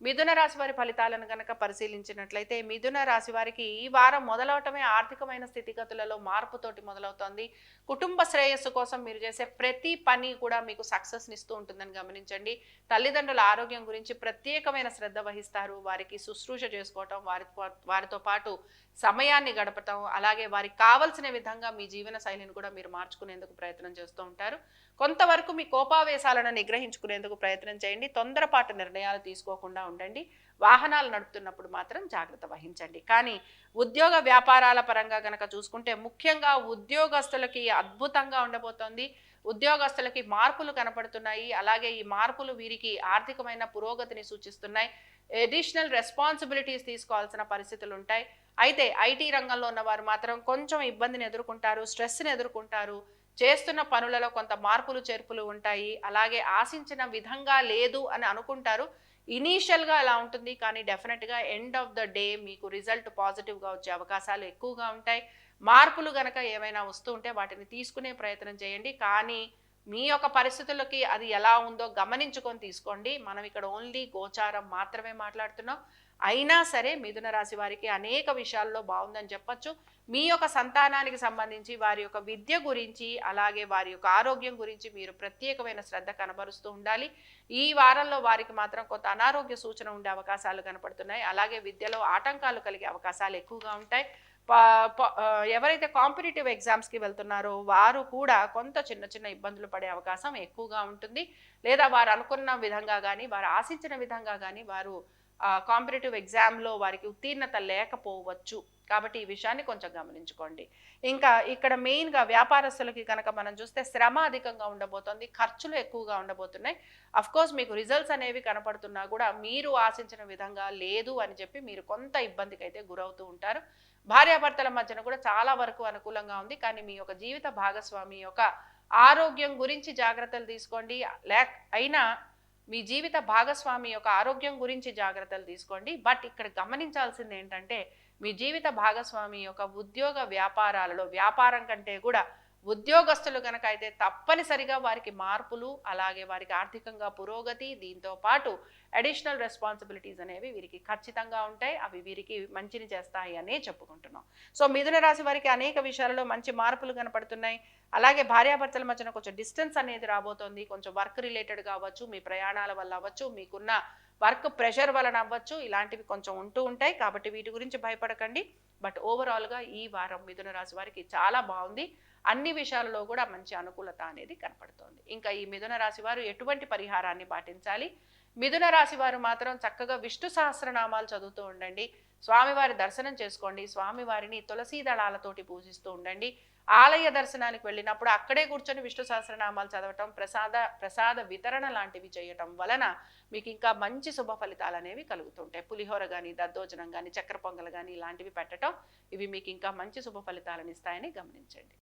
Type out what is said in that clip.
మిథున రాశి వారి ఫలితాలను కనుక పరిశీలించినట్లయితే మిథున రాశి వారికి ఈ వారం మొదలవటమే ఆర్థికమైన స్థితిగతులలో మార్పుతోటి మొదలవుతోంది. కుటుంబ శ్రేయస్సు కోసం మీరు చేసే ప్రతి పని కూడా మీకు సక్సెస్ని ఇస్తూ ఉంటుందని గమనించండి. తల్లిదండ్రుల ఆరోగ్యం గురించి ప్రత్యేకమైన శ్రద్ధ వహిస్తారు. వారికి శుశ్రూష చేసుకోవటం వారి వారితో పాటు సమయాన్ని గడపటం అలాగే వారికి కావలసిన విధంగా మీ జీవన శైలిని కూడా మీరు మార్చుకునేందుకు ప్రయత్నం చేస్తూ ఉంటారు. కొంతవరకు మీ కోపావేశాలను నిగ్రహించుకునేందుకు ప్రయత్నం చేయండి. తొందరపాటు నిర్ణయాలు తీసుకోకుండా ఉండండి. వాహనాలు నడుపుతున్నప్పుడు మాత్రం జాగ్రత్త వహించండి. కానీ ఉద్యోగ వ్యాపారాల పరంగా గనక చూసుకుంటే ముఖ్యంగా ఉద్యోగస్తులకి అద్భుతంగా ఉండబోతోంది. ఉద్యోగస్తులకి మార్పులు కనపడుతున్నాయి. అలాగే ఈ మార్పులు వీరికి ఆర్థికమైన పురోగతిని సూచిస్తున్నాయి. ఎడిషనల్ రెస్పాన్సిబిలిటీస్ తీసుకోవాల్సిన పరిస్థితులు ఉంటాయి. అయితే ఐటీ రంగంలో ఉన్నవారు మాత్రం కొంచెం ఇబ్బందిని ఎదుర్కొంటారు స్ట్రెస్ని ఎదుర్కొంటారు. చేస్తున్న పనులలో కొంత మార్పులు చేర్పులు ఉంటాయి. అలాగే ఆశించిన విధంగా లేదు అని అనుకుంటారు. ఇనీషియల్గా అలా ఉంటుంది. కానీ డెఫినెట్గా ఎండ్ ఆఫ్ ద డే మీకు రిజల్ట్ పాజిటివ్గా వచ్చే అవకాశాలు ఎక్కువగా ఉంటాయి. మార్పులు గనక ఏమైనా వస్తూ ఉంటే వాటిని తీసుకునే ప్రయత్నం చేయండి. కానీ మీ యొక్క పరిస్థితులకి అది ఎలా ఉందో గమనించుకొని తీసుకోండి. మనం ఇక్కడ ఓన్లీ గోచారం మాత్రమే మాట్లాడుతున్నాం. అయినా సరే మిథున రాశి వారికి అనేక విషయాల్లో బాగుందని చెప్పచ్చు. మీ యొక్క సంతానానికి సంబంధించి వారి యొక్క విద్య గురించి అలాగే వారి యొక్క ఆరోగ్యం గురించి మీరు ప్రత్యేకమైన శ్రద్ధ కనబరుస్తూ ఉండాలి. ఈ వారంలో వారికి మాత్రం కొంత అనారోగ్య సూచన ఉండే అవకాశాలు కనపడుతున్నాయి. అలాగే విద్యలో ఆటంకాలు కలిగే అవకాశాలు ఎక్కువగా ఉంటాయి. ప- ప- ఎవరైతే కాంపిటేటివ్ ఎగ్జామ్స్కి వెళ్తున్నారో వారు కూడా కొంత చిన్న చిన్న ఇబ్బందులు పడే అవకాశం ఎక్కువగా ఉంటుంది. లేదా వారు అనుకున్న విధంగా కానీ వారు ఆశించిన విధంగా కానీ వారు కాంపిటేటివ్ ఎగ్జామ్లో వారికి ఉత్తీర్ణత లేకపోవచ్చు. కాబట్టి ఈ విషయాన్ని కొంచెం గమనించుకోండి. ఇంకా ఇక్కడ మెయిన్గా వ్యాపారస్తులకి కనుక మనం చూస్తే శ్రమ అధికంగా ఉండబోతోంది ఖర్చులు ఎక్కువగా ఉండబోతున్నాయి. అఫ్ కోర్స్ మీకు రిజల్ట్స్ అనేవి కనపడుతున్నా కూడా మీరు ఆశించిన విధంగా లేదు అని చెప్పి మీరు కొంత ఇబ్బందికి అయితే గురవుతూ ఉంటారు. భార్యాభర్తల మధ్యన కూడా చాలా వరకు అనుకూలంగా ఉంది. కానీ మీ యొక్క జీవిత భాగస్వామి యొక్క ఆరోగ్యం గురించి జాగ్రత్తలు తీసుకోండి. లేక అయినా మీ జీవిత భాగస్వామి యొక్క ఆరోగ్యం గురించి జాగ్రత్తలు తీసుకోండి. బట్ ఇక్కడ గమనించాల్సింది ఏంటంటే మీ జీవిత భాగస్వామి యొక్క ఉద్యోగ వ్యాపారాలలో వ్యాపారం కంటే కూడా ఉద్యోగస్తులు కనుక అయితే తప్పనిసరిగా వారికి మార్పులు అలాగే వారికి ఆర్థికంగా పురోగతి దీంతో పాటు అడిషనల్ రెస్పాన్సిబిలిటీస్ అనేవి వీరికి ఖచ్చితంగా ఉంటాయి. అవి వీరికి మంచిని చేస్తాయి అనే చెప్పుకుంటున్నాం. సో మిథున రాశి వారికి అనేక విషయాలలో మంచి మార్పులు కనపడుతున్నాయి. అలాగే భార్యాభర్తల మధ్యన కొంచెం డిస్టెన్స్ అనేది రాబోతోంది. కొంచెం వర్క్ రిలేటెడ్ కావచ్చు మీ ప్రయాణాల వల్ల అవ్వచ్చు మీకున్న వర్క్ ప్రెషర్ వలన అవ్వచ్చు ఇలాంటివి కొంచెం ఉంటూ ఉంటాయి. కాబట్టి వీటి గురించి భయపడకండి. బట్ ఓవరాల్గా ఈ వారం మిథున రాశి వారికి చాలా బాగుంది. అన్ని విషయాలలో కూడా మంచి అనుకూలత అనేది కనపడుతోంది. ఇంకా ఈ మిథున రాశి వారు ఎటువంటి పరిహారాన్ని పాటించాలి? మిథున రాశి వారు మాత్రం చక్కగా విష్ణు సహస్రనామాలు చదువుతూ ఉండండి. స్వామివారి దర్శనం చేసుకోండి. స్వామివారిని తులసీ దళాలతోటి పూజిస్తూ ఉండండి. ఆలయ దర్శనానికి వెళ్ళినప్పుడు అక్కడే కూర్చొని విష్ణు సహస్రనామాలు చదవటం ప్రసాద ప్రసాద వితరణ లాంటివి చేయటం వలన మీకు ఇంకా మంచి శుభ ఫలితాలు అనేవి కలుగుతుంటాయి. పులిహోర కానీ దద్దోజనం కానీ చక్కెర పొంగల్ కానీ ఇలాంటివి పెట్టడం ఇవి మీకు ఇంకా మంచి శుభ ఫలితాలను ఇస్తాయని గమనించండి.